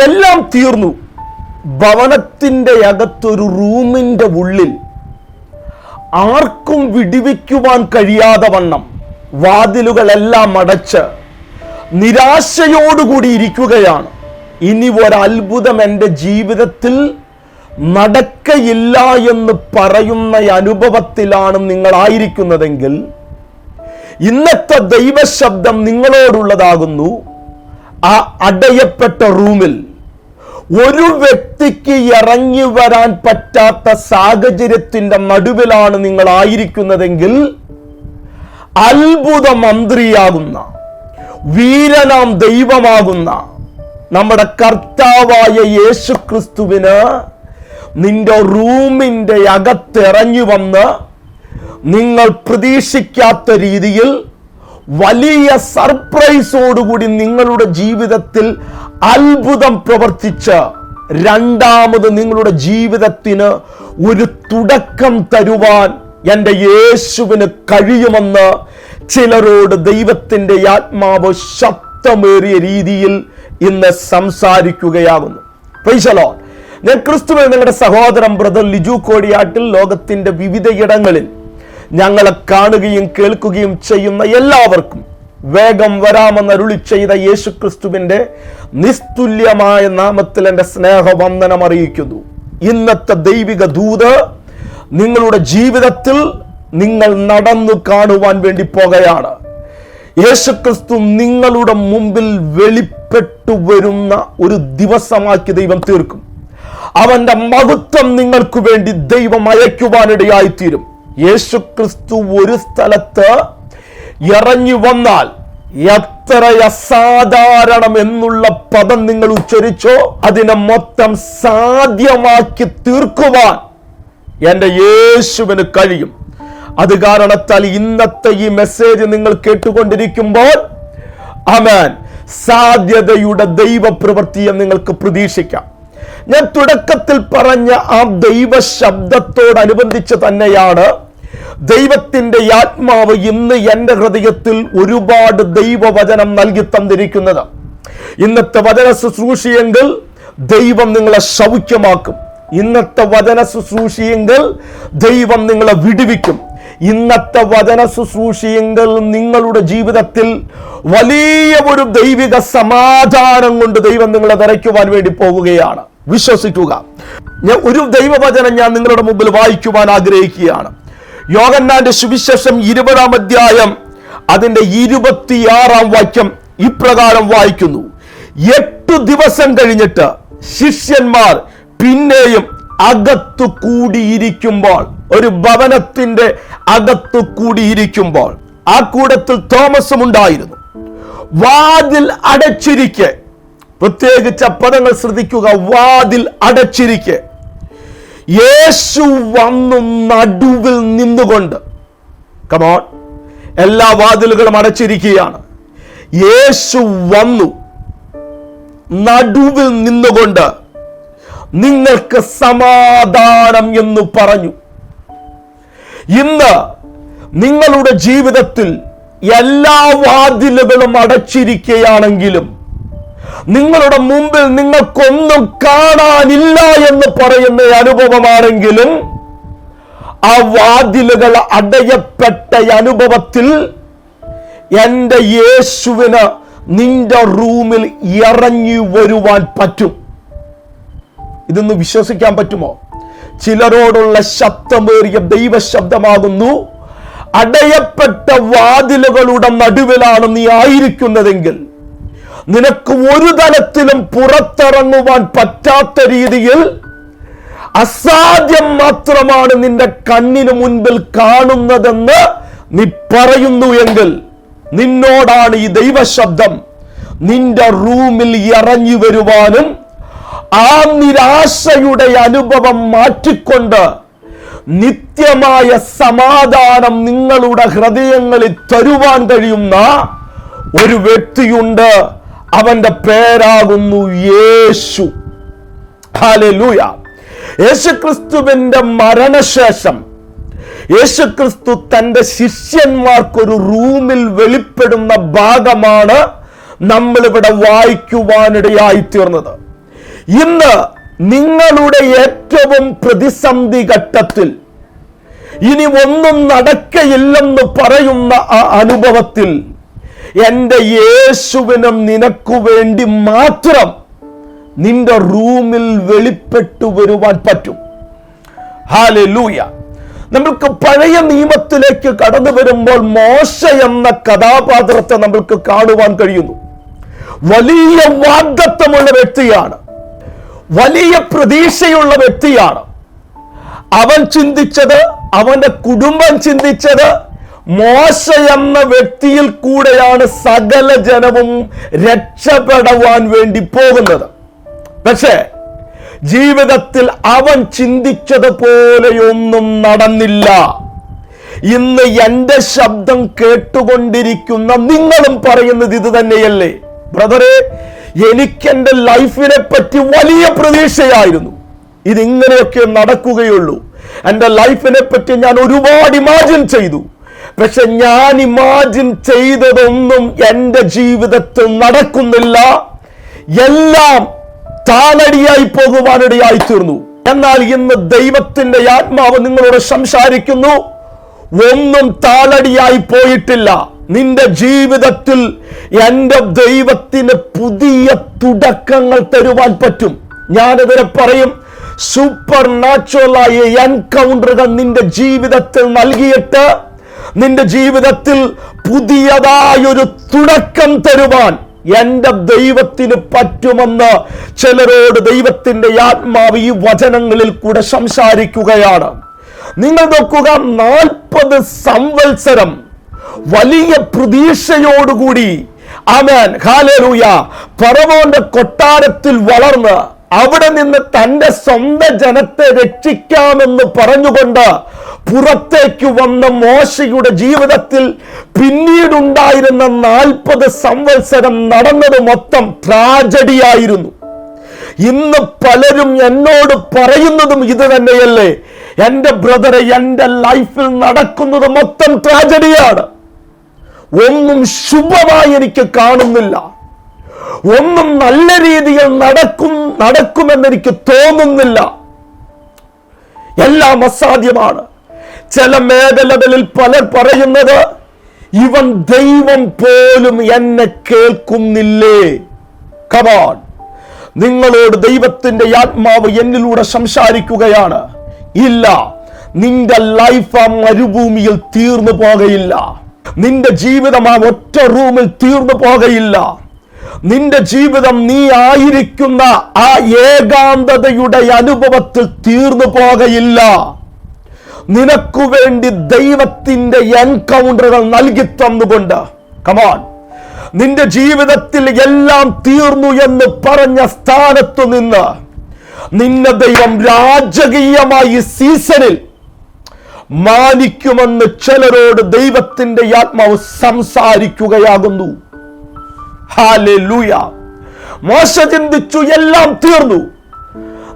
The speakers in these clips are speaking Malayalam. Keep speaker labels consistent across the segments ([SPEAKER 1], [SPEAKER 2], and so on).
[SPEAKER 1] എല്ലാം തീർന്നു. ഭവനത്തിന്റെ അകത്തൊരു റൂമിന്റെ ഉള്ളിൽ ആർക്കും വിടിവിക്കുവാൻ കഴിയാതെ വണ്ണം. വാതിലുകളെല്ലാം അടച്ച് നിരാശയോടുകൂടി ഇരിക്കുകയാണ്. ഇനി ഒരത്ഭുതം എന്റെ ജീവിതത്തിൽ നടക്കയില്ല എന്ന് പറയുന്ന അനുഭവത്തിലാണ് നിങ്ങളായിരിക്കുന്നതെങ്കിൽ ഇന്നത്തെ ദൈവശബ്ദം നിങ്ങളോടുള്ളതാകുന്നു. ആ അടയപ്പെട്ട റൂമിൽ ഒരു വ്യക്തിക്ക് ഇറങ്ങി വരാൻ പറ്റാത്ത സാഹചര്യത്തിന്റെ നടുവിലാണ് നിങ്ങൾ ആയിരിക്കുന്നതെങ്കിൽ അത്ഭുത മന്ത്രിയാകുന്ന വീരനാം ദൈവമാകുന്ന നമ്മുടെ കർത്താവായ യേശു ക്രിസ്തുവിന് നിന്റെ റൂമിന്റെ അകത്തിറങ്ങി വന്ന് നിങ്ങൾ പ്രതീക്ഷിക്കാത്ത രീതിയിൽ വലിയ സർപ്രൈസോടുകൂടി നിങ്ങളുടെ ജീവിതത്തിൽ അത്ഭുതം പ്രവർത്തിച്ച് രണ്ടാമത് നിങ്ങളുടെ ജീവിതത്തിന് ഒരു തുടക്കം തരുവാൻ എന്റെ യേശുവിന് കഴിയുമെന്ന് ചിലരോട് ദൈവത്തിന്റെ ആത്മാവ് ശബ്ദമേറിയ രീതിയിൽ ഇന്ന് സംസാരിക്കുകയാകുന്നു. പൈസലോ ഞാൻ ക്രിസ്തുവിൽ നിങ്ങളുടെ സഹോദരൻ ബ്രദർ ലിജു കോടിയാട്ടിൽ ലോകത്തിന്റെ വിവിധയിടങ്ങളിൽ ഞങ്ങളെ കാണുകയും കേൾക്കുകയും ചെയ്യുന്ന എല്ലാവർക്കും വേഗം വരാമെന്ന് അരുളി ചെയ്ത യേശു ക്രിസ്തുവിന്റെ നിസ്തുല്യമായ നാമത്തിൽ എന്റെ സ്നേഹവന്ദനം അറിയിക്കുന്നു. ഇന്നത്തെ ദൈവിക ദൂത് നിങ്ങളുടെ ജീവിതത്തിൽ നിങ്ങൾ നടന്നു കാണുവാൻ വേണ്ടി പോകുകയാണ്. യേശുക്രിസ്തു നിങ്ങളുടെ മുമ്പിൽ വെളിപ്പെട്ടു വരുന്ന ഒരു ദിവസമാക്കി ദൈവം തീർക്കും. അവന്റെ മഹത്വം നിങ്ങൾക്ക് വേണ്ടി ദൈവം അയക്കുവാനിടയായിത്തീരും യേശുക്രിസ്തു ഒരു സ്ഥലത്ത് ഇറങ്ങി വന്നാൽ എത്ര അസാധാരണം എന്നുള്ള പദം നിങ്ങൾ ഉച്ചരിച്ചോ അതിനെ മൊത്തം സാധ്യമാക്കി തീർക്കുവാൻ എന്റെ യേശുവിന് കഴിയും. അത് കാരണത്താൽ ഇന്നത്തെ ഈ മെസ്സേജ് നിങ്ങൾ കേട്ടുകൊണ്ടിരിക്കുമ്പോൾ അമേൻ സാധ്യതയുടെ ദൈവപ്രവൃത്തിയെ നിങ്ങൾക്ക് പ്രതീക്ഷിക്കാം. ഞാൻ തുടക്കത്തിൽ പറഞ്ഞ ആ ദൈവ ശബ്ദത്തോടനുബന്ധിച്ച് തന്നെയാണ് ദൈവത്തിന്റെ ആത്മാവ് ഇന്ന് എന്റെ ഹൃദയത്തിൽ ഒരുപാട് ദൈവവചനം നൽകി തന്നിരിക്കുന്നത്. ഇന്നത്തെ വചന ശുശ്രൂഷയെങ്കിൽ ദൈവം നിങ്ങളെ ശൗഖ്യമാക്കും. ഇന്നത്തെ വചന ശുശ്രൂഷയെങ്കിൽ ദൈവം നിങ്ങളെ വിടുവിക്കും. ഇന്നത്തെ വചന ശുശ്രൂഷയെങ്കിൽ നിങ്ങളുടെ ജീവിതത്തിൽ വലിയ ഒരു ദൈവിക സമാധാനം കൊണ്ട് ദൈവം നിങ്ങളെ നിറയ്ക്കുവാൻ വേണ്ടി പോവുകയാണ്. വിശ്വസിക്കുക. ഞാൻ ഒരു ദൈവവചനം ഞാൻ നിങ്ങളുടെ മുമ്പിൽ വായിക്കുവാൻ ആഗ്രഹിക്കുകയാണ്. യോഗന്നാന്റെ സുവിശേഷം ഇരുപതാം അധ്യായം അതിന്റെ ഇരുപത്തിയാറാം വാക്യം ഇപ്രകാരം വായിക്കുന്നു. എട്ടു ദിവസം കഴിഞ്ഞിട്ട് ശിഷ്യന്മാർ പിന്നെയും അകത്തു കൂടിയിരിക്കുമ്പോൾ ഒരു ഭവനത്തിന്റെ അകത്തു കൂടിയിരിക്കുമ്പോൾ ആ കൂടത്തിൽ തോമസും ഉണ്ടായിരുന്നു. വാതിൽ അടച്ചിരിക്കെ. പ്രത്യേകിച്ച് പദങ്ങൾ ശ്രദ്ധിക്കുക വാതിൽ അടച്ചിരിക്കെ. യേശു വന്നു നടുവിൽ നിന്നുകൊണ്ട്. കമോൺ എല്ലാ വാതിലുകളും അടച്ചിരിക്കുകയാണ്. യേശു വന്നു നടുവിൽ നിന്നുകൊണ്ട് നിങ്ങൾക്ക് സമാധാനം എന്ന് പറഞ്ഞു. ഇന്ന് നിങ്ങളുടെ ജീവിതത്തിൽ എല്ലാ വാതിലുകളും അടച്ചിരിക്കുകയാണെങ്കിലും നിങ്ങളുടെ മുമ്പിൽ നിങ്ങൾക്കൊന്നും കാണാനില്ല എന്ന് പറയുന്ന അനുഭവമാണെങ്കിലും ആ വാതിലുകൾ അടയപ്പെട്ട അനുഭവത്തിൽ എന്റെ യേശുവിന് നിന്റെ റൂമിൽ ഇറങ്ങി വരുവാൻ പറ്റും. ഇതൊന്ന് വിശ്വസിക്കാൻ പറ്റുമോ? ചിലരോടുള്ള ശബ്ദമേറിയ ദൈവശബ്ദമാകുന്നു. അടയപ്പെട്ട വാതിലുകളുടെ നടുവിലാണ് നീ ആയിരിക്കുന്നതെങ്കിൽ നിനക്ക് ഒരു തലത്തിലും പുറത്തിറങ്ങുവാൻ പറ്റാത്ത രീതിയിൽ അസാധ്യം മാത്രമാണ് നിന്റെ കണ്ണിന് മുൻപിൽ കാണുന്നതെന്ന് നീ പറയുന്നു എങ്കിൽ നിന്നോടാണ് ഈ ദൈവശബ്ദം. നിന്റെ റൂമിൽ ഇറങ്ങി വരുവാനും ആ നിരാശയുടെ അനുഭവം മാറ്റിക്കൊണ്ട് നിത്യമായ സമാധാനം നിങ്ങളുടെ ഹൃദയങ്ങളിൽ തരുവാൻ കഴിയുന്ന ഒരു വ്യക്തിയുണ്ട്. അവന്റെ പേരാകുന്നു യേശു. ഹാലൂയ യേശുക്രിസ്തുവിന്റെ മരണശേഷം യേശുക്രിസ്തു തന്റെ ശിഷ്യന്മാർക്കൊരു റൂമിൽ വെളിപ്പെടുന്ന ഭാഗമാണ് നമ്മളിവിടെ വായിക്കുവാനിടയായി തീർന്നത് ഇന്ന് നിങ്ങളുടെ ഏറ്റവും പ്രതിസന്ധി ഘട്ടത്തിൽ ഇനി ഒന്നും നടക്കയില്ലെന്ന് പറയുന്ന ആ അനുഭവത്തിൽ എന്റെ യേശുവിനും നിനക്കു വേണ്ടി മാത്രം നിന്റെ റൂമിൽ വെളിപ്പെട്ടു വരുവാൻ പറ്റും. ഹാലൂയ നമ്മൾക്ക് പഴയ നിയമത്തിലേക്ക് കടന്നു വരുമ്പോൾ മോശ എന്ന കഥാപാത്രത്തെ നമ്മൾക്ക് കാണുവാൻ കഴിയുന്നു. വലിയ വാഗ്ദത്വമുള്ള വ്യക്തിയാണ്. വലിയ പ്രതീക്ഷയുള്ള വ്യക്തിയാണ്. അവൻ ചിന്തിച്ചത് അവന്റെ കുടുംബം ചിന്തിച്ചത് മോശ എന്ന വ്യക്തിയിൽ കൂടെയാണ് സകല ജനവും രക്ഷപ്പെടുവാൻ വേണ്ടി പോകുന്നത്. പക്ഷേ ജീവിതത്തിൽ അവൻ ചിന്തിച്ചതുപോലെയൊന്നും നടന്നില്ല. ഇന്ന് എന്റെ ശബ്ദം കേട്ടുകൊണ്ടിരിക്കുന്ന നിങ്ങളും പറയുന്നത് ഇത് തന്നെയല്ലേ? ബ്രദറെ എനിക്ക് എന്റെ ലൈഫിനെ പറ്റി വലിയ പ്രതീക്ഷയായിരുന്നു. ഇതിങ്ങനെയൊക്കെ നടക്കുകയുള്ളൂ. എന്റെ ലൈഫിനെ പറ്റി ഞാൻ ഒരുപാട് ഇമാജിൻ ചെയ്തു. പക്ഷെ ഞാൻ ഇമാജിൻ ചെയ്തതൊന്നും എന്റെ ജീവിതത്തിൽ നടക്കുന്നില്ല. എല്ലാം താളടിയായി പോകുവാനിടയായി തീർന്നു. എന്നാൽ ഇന്ന് ദൈവത്തിന്റെ ആത്മാവ് നിങ്ങളോട് സംസാരിക്കുന്നു. ഒന്നും താളടിയായി പോയിട്ടില്ല. നിന്റെ ജീവിതത്തിൽ എന്റെ ദൈവത്തിന് പുതിയ തുടക്കങ്ങൾ തരുവാൻ പറ്റും. ഞാനിതിനെ പറയും സൂപ്പർ നാച്ചുറലായ എൻകൗണ്ടറുകൾ നിന്റെ ജീവിതത്തിൽ നൽകിയിട്ട് നിന്റെ ജീവിതത്തിൽ പുതിയതായൊരു തുടക്കം തരുവാൻ എന്റെ ദൈവത്തിന് പറ്റുമെന്ന് ചിലരോട് ദൈവത്തിന്റെ ആത്മാവ് ഈ വചനങ്ങളിൽ കൂടെ സംസാരിക്കുകയാണ്. നിങ്ങൾ നോക്കുക നാൽപ്പത് സംവത്സരം വലിയ പ്രതീക്ഷയോടുകൂടി അവൻ ഹാലൂയ പറവോന്റെ കൊട്ടാരത്തിൽ വളർന്ന് അവിടെ നിന്ന് തന്റെ സ്വന്തം ജനത്തെ രക്ഷിക്കാമെന്ന് പറഞ്ഞുകൊണ്ട് പുറത്തേക്ക് വന്ന മോശയുടെ ജീവിതത്തിൽ പിന്നീടുണ്ടായിരുന്ന നാൽപ്പത് സംവത്സരം നടന്നത് മൊത്തം ട്രാജഡിയായിരുന്നു. ഇന്ന് പലരും എന്നോട് പറയുന്നതും ഇത് തന്നെയല്ലേ? എന്റെ ബ്രദറെ എന്റെ ലൈഫിൽ നടക്കുന്നത് മൊത്തം ട്രാജഡിയാണ്. ഒന്നും ശുഭമായി എനിക്ക് കാണുന്നില്ല. ഒന്നും നല്ല രീതിയിൽ നടക്കും നടക്കുമെന്നെനിക്ക് തോന്നുന്നില്ല. എല്ലാം അസാധ്യമാണ്. ചില മേഖലകളിൽ പലർ പറയുന്നത് ഇവൻ ദൈവം പോലും എന്നെ കേൾക്കുന്നില്ലേ? കവാൻ നിങ്ങളോട് ദൈവത്തിന്റെ ആത്മാവ് എന്നിലൂടെ സംസാരിക്കുകയാണ്. ഇല്ല നിന്റെ ലൈഫ് ആ മരുഭൂമിയിൽ തീർന്നു പോകയില്ല. നിന്റെ ജീവിതം ആ ഒറ്റ റൂമിൽ തീർന്നു പോകയില്ല. നിന്റെ ജീവിതം നീ ആയിരിക്കുന്ന ആ ഏകാന്തതയുടെ അനുഭവത്തിൽ തീർന്നു പോകയില്ല. നിനക്കു വേണ്ടി ദൈവത്തിന്റെ എൻകൗണ്ടറുകൾ നൽകി തന്നുകൊണ്ട്. കമോൺ നിന്റെ ജീവിതത്തിൽ എല്ലാം തീർന്നു എന്ന് പറഞ്ഞ സ്ഥാനത്തു നിന്ന് നിന്നെ ദൈവം രാജകീയമായി സീസണിൽ മാനിക്കുമെന്ന് ചിലരോട് ദൈവത്തിന്റെ ആത്മാവ് സംസാരിക്കുകയാകുന്നു. മോശ ചിന്തിച്ചു എല്ലാം തീർന്നു.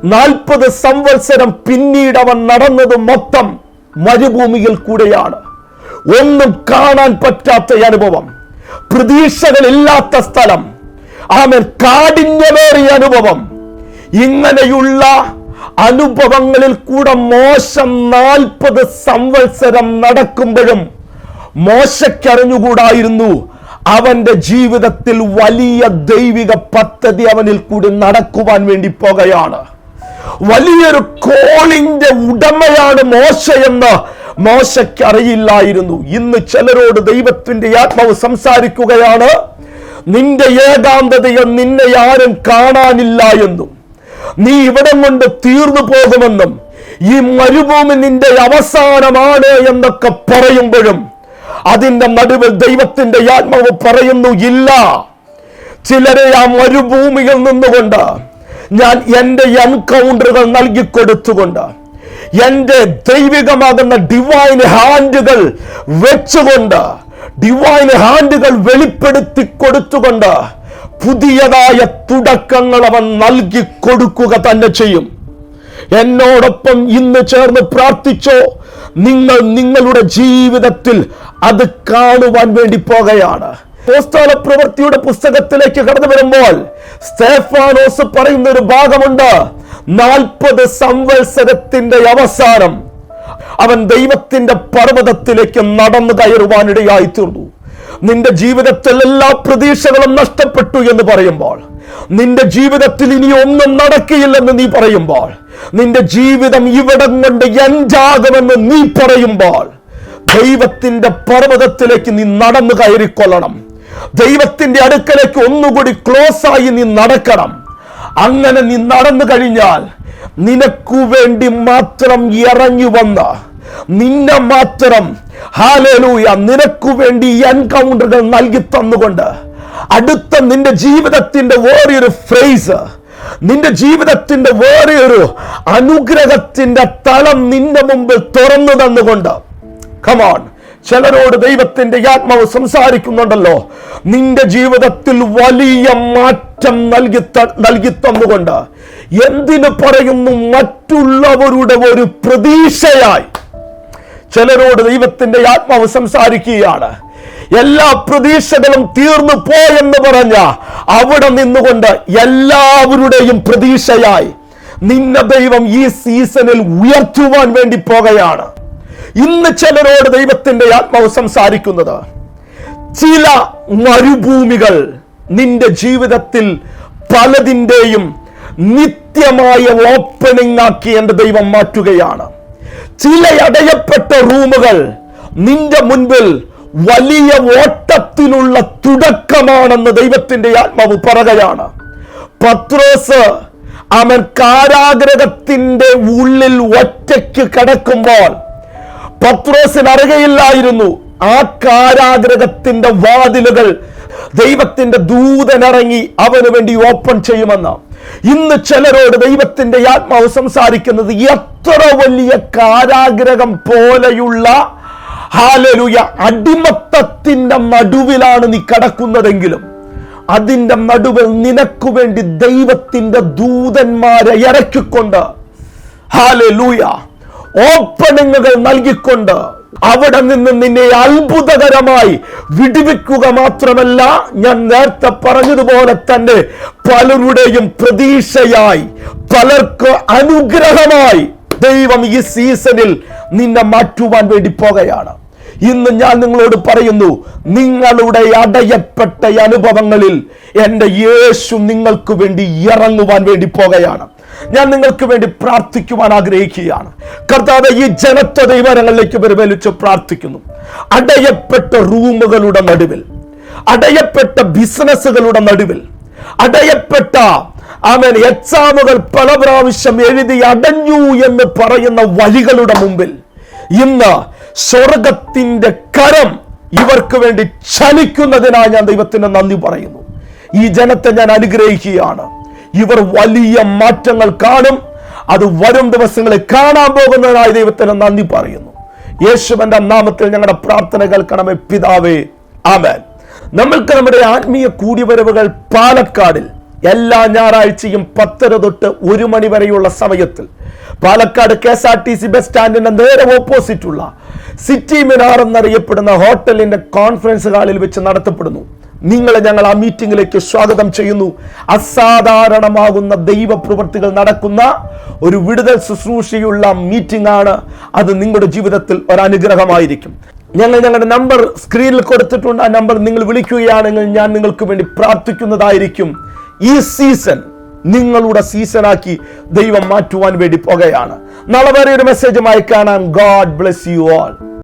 [SPEAKER 1] നാൽപ്പത് സംവത്സരം പിന്നീട് അവൻ നടന്നത് മൊത്തം മരുഭൂമിയിൽ കൂടെയാണ്. ഒന്നും കാണാൻ പറ്റാത്ത അനുഭവം. പ്രതീക്ഷകളില്ലാത്ത സ്ഥലം. ആമൻ കാഠിന്യമേറിയ അനുഭവം. ഇങ്ങനെയുള്ള അനുഭവങ്ങളിൽ കൂടെ മോശം നാൽപ്പത് സംവത്സരം നടക്കുമ്പോഴും മോശക്കറിഞ്ഞുകൂടായിരുന്നു അവന്റെ ജീവിതത്തിൽ വലിയ ദൈവിക പദ്ധതി അവനിൽ കൂടി നടക്കുവാൻ വേണ്ടി പോകുകയാണ്. വലിയൊരു കോളിന്റെ ഉടമയാണ് മോശ എന്ന് മോശയ്ക്ക് അറിയില്ലായിരുന്നു ഇന്ന് ചിലരോട് ദൈവത്തിന്റെ ആത്മാവ് സംസാരിക്കുകയാണ്. നിന്റെ ഏകാന്തതയെ നിന്നെ ആരും കാണാനില്ല എന്നും. നീ ഇവിടം കൊണ്ട് തീർന്നു പോകുമെന്നും. ഈ മരുഭൂമി നിന്റെ അവസാനമാണ് എന്നൊക്കെ പറയുമ്പോഴും അതിന്റെ നടുവിൽ ദൈവത്തിന്റെ ആത്മാവ് പറയുന്നു ഇല്ല. ചിലരെ ആ മരുഭൂമിയിൽ നിന്നുകൊണ്ട് ഞാൻ എന്റെ എൻകൗണ്ടറുകൾ നൽകിക്കൊടുത്തുകൊണ്ട് എന്റെ ദൈവികമാകുന്ന ഡിവൈൻ ഹാൻഡുകൾ വെച്ചുകൊണ്ട് ഡിവൈൻ ഹാൻഡുകൾ വെളിപ്പെടുത്തി കൊടുത്തുകൊണ്ട് പുതിയതായ തുടക്കങ്ങൾ അവൻ നൽകി കൊടുക്കുക തന്നെ ചെയ്യും. എന്നോടൊപ്പം ഇന്ന് ചേർന്ന് പ്രാർത്ഥിച്ചോ? നിങ്ങൾ നിങ്ങളുടെ ജീവിതത്തിൽ അത് കാണുവാൻ വേണ്ടി പോകുകയാണ്. പോസ്തല പ്രവൃത്തിയുടെ പുസ്തകത്തിലേക്ക് കടന്നു വരുമ്പോൾ സ്റ്റേഫാനോസ് പറയുന്ന ഒരു ഭാഗമുണ്ട്. നാൽപ്പത് സംവത്സരത്തിന്റെ അവസാനം അവൻ ദൈവത്തിന്റെ പർവതത്തിലേക്ക് നടന്നു കയറുവാനിടയായി തീർന്നു നിന്റെ ജീവിതത്തിൽ എല്ലാ പ്രതീക്ഷകളും നഷ്ടപ്പെട്ടു എന്ന് പറയുമ്പോൾ നിന്റെ ജീവിതത്തിൽ ഇനി ഒന്നും നടക്കില്ലെന്ന് നീ പറയുമ്പോൾ നിന്റെ ജീവിതം ഇവിടം കൊണ്ട് എൻജാകുമെന്ന് നീ പറയുമ്പോൾ ദൈവത്തിന്റെ പർവതത്തിലേക്ക് നീ നടന്നു കയറിക്കൊള്ളണം. ദൈവത്തിന്റെ അടുക്കലേക്ക് ഒന്നുകൂടി ക്ലോസ് ആയി നീ നടക്കണം. അങ്ങനെ നീ നടന്നു കഴിഞ്ഞാൽ നിനക്കു വേണ്ടി മാത്രം ഇറങ്ങി വന്ന നിന്നെ മാത്രം ഹാലലൂയ നിനക്കു വേണ്ടി എൻകൗണ്ടറുകൾ നൽകി തന്നുകൊണ്ട് അടുത്ത നിന്റെ ജീവിതത്തിന്റെ വേറൊരു ഫ്രേസ് നിന്റെ ജീവിതത്തിന്റെ വേറെയൊരു അനുഗ്രഹത്തിന്റെ തളം നിന്റെ മുമ്പിൽ തുറന്നു തന്നുകൊണ്ട്. കമാൺ ചിലരോട് ദൈവത്തിന്റെ ആത്മാവ് സംസാരിക്കുന്നുണ്ടല്ലോ. നിന്റെ ജീവിതത്തിൽ വലിയ മാറ്റം നൽകി നൽകി തന്നുകൊണ്ട് എന്തിനു പറയുന്നു മറ്റുള്ളവരുടെ ഒരു പ്രതീക്ഷയായി? ചിലരോട് ദൈവത്തിന്റെ ആത്മാവ് സംസാരിക്കുകയാണ്. എല്ലാ പ്രതീക്ഷകളും തീർന്നു പോയെന്ന് പറഞ്ഞ അവിടെ നിന്നുകൊണ്ട് എല്ലാവരുടെയും പ്രതീക്ഷയായി നിന്നെ ദൈവം ഈ സീസണിൽ ഉയർത്തുവാൻ വേണ്ടി പോകുകയാണ് ഇന്ന് ചിലരോട് ദൈവത്തിന്റെ ആത്മാവ് സംസാരിക്കുന്നത് ചില മരുഭൂമികൾ നിന്റെ ജീവിതത്തിൽ പലതിന്റെയും നിത്യമായ ഓപ്പണിംഗ് ആക്കി എന്റെ ദൈവം മാറ്റുകയാണ്. ചില അടയപ്പെട്ട റൂമുകൾ നിന്റെ മുൻപിൽ വലിയ ഓട്ടത്തിനുള്ള തുടക്കമാണെന്ന് ദൈവത്തിന്റെ ആത്മാവ് പറയുകയാണ്. പത്രോസ് അവൻ കാരാഗ്രഹത്തിന്റെ ഉള്ളിൽ ഒറ്റയ്ക്ക് കിടക്കുമ്പോൾ പത്രോസിന് അറിയയില്ലായിരുന്നു ആ കാരാഗ്രഹത്തിന്റെ വാതിലുകൾ ദൈവത്തിന്റെ ദൂതനിറങ്ങി അവന് വേണ്ടി ഓപ്പൺ ചെയ്യുമെന്ന. ഇന്ന് ചിലരോട് ദൈവത്തിന്റെ ആത്മാവ് സംസാരിക്കുന്നത് എത്ര വലിയ കാരാഗ്രഹം പോലെയുള്ള ഹാലലുയ അടിമത്തത്തിന്റെ നടുവിലാണ് നീ കടക്കുന്നതെങ്കിലും അതിന്റെ നടുവിൽ നിനക്കു വേണ്ടി ദൈവത്തിന്റെ ദൂതന്മാരെ ഇറക്കിക്കൊണ്ട് ഹാലലൂയ ഓപ്പണിങ്ങുകൾ നൽകിക്കൊണ്ട് അവിടെ നിന്ന് നിന്നെ അത്ഭുതകരമായി വിടുവിക്കുക മാത്രമല്ല ഞാൻ നേരത്തെ പറഞ്ഞതുപോലെ തന്നെ പലരുടെയും പ്രതീക്ഷയായി പലർക്ക് അനുഗ്രഹമായി ദൈവം ഈ സീസണിൽ നിന്നെ മാറ്റുവാൻ വേണ്ടി പോകുകയാണ്. ഇന്ന് ഞാൻ നിങ്ങളോട് പറയുന്നു നിങ്ങളുടെ അടയപ്പെട്ട അനുഭവങ്ങളിൽ എന്റെ യേശു നിങ്ങൾക്ക് വേണ്ടി ഇറങ്ങുവാൻ വേണ്ടി പോകുകയാണ്. ഞാൻ നിങ്ങൾക്ക് വേണ്ടി പ്രാർത്ഥിക്കുവാൻ ആഗ്രഹിക്കുകയാണ്. കർത്താവ് ഈ ജനത്വ ദൈവരങ്ങളിലേക്ക് പരിപാലിച്ച് പ്രാർത്ഥിക്കുന്നു. അടയപ്പെട്ട റൂമുകളുടെ നടുവിൽ അടയപ്പെട്ട ബിസിനസ്സുകളുടെ നടുവിൽ അടയപ്പെട്ട അവൻ എക്സാമുകൾ പല പ്രാവശ്യം എഴുതി അടഞ്ഞു എന്ന് പറയുന്ന വഴികളുടെ മുമ്പിൽ ഇന്ന് സ്വർഗത്തിന്റെ കരം ഇവർക്ക് വേണ്ടി ചലിക്കുന്നതിനായി ഞാൻ ദൈവത്തിന് നന്ദി പറയുന്നു. ഈ ജനത്തെ ഞാൻ അനുഗ്രഹിക്കുകയാണ്. ഇവർ വലിയ മാറ്റങ്ങൾ കാണും. അത് വരും ദിവസങ്ങളിൽ കാണാൻ പോകുന്നതിനായി ദൈവത്തിന് നന്ദി പറയുന്നു. യേശുവന്റെ നാമത്തിൽ ഞങ്ങളുടെ പ്രാർത്ഥന കേൾക്കണമേ പിതാവേ. ആമേൻ. നമ്മൾക്ക് നമ്മുടെ ആത്മീയ കൂടിവരവുകൾ പാലക്കാടിൽ എല്ലാ ഞായറാഴ്ചയും പത്തര തൊട്ട് ഒരു മണി വരെയുള്ള സമയത്തിൽ Palakkad K S R T C bus സ്റ്റാൻഡിന്റെ നേരെ ഓപ്പോസിറ്റ് ഉള്ള സിറ്റി മിനാർ എന്നറിയപ്പെടുന്ന ഹോട്ടലിന്റെ കോൺഫറൻസ് ഹാളിൽ വെച്ച് നടത്തപ്പെടുന്നു. നിങ്ങളെ ഞങ്ങൾ ആ മീറ്റിംഗിലേക്ക് സ്വാഗതം ചെയ്യുന്നു. അസാധാരണമാകുന്ന ദൈവപ്രവൃത്തികൾ നടക്കുന്ന ഒരു വിടുതൽ ശുശ്രൂഷയുള്ള മീറ്റിംഗ് ആണ് അത് നിങ്ങളുടെ ജീവിതത്തിൽ ഒരു അനുഗ്രഹമായിരിക്കും. ഞങ്ങൾ ഞങ്ങളുടെ നമ്പർ സ്ക്രീനിൽ കൊടുത്തിട്ടുണ്ട്. ആ നമ്പർ നിങ്ങൾ വിളിക്കുകയാണെങ്കിൽ ഞാൻ നിങ്ങൾക്ക് വേണ്ടി പ്രാർത്ഥിക്കുന്നതായിരിക്കും. ഈ സീസൺ നിങ്ങളുടെ സീസണാക്കി ദൈവം മാറ്റുവാൻ വേണ്ടി പോകുകയാണ്. നാളെ വരെ ഒരു മെസ്സേജുമായി കാണാം. God bless you all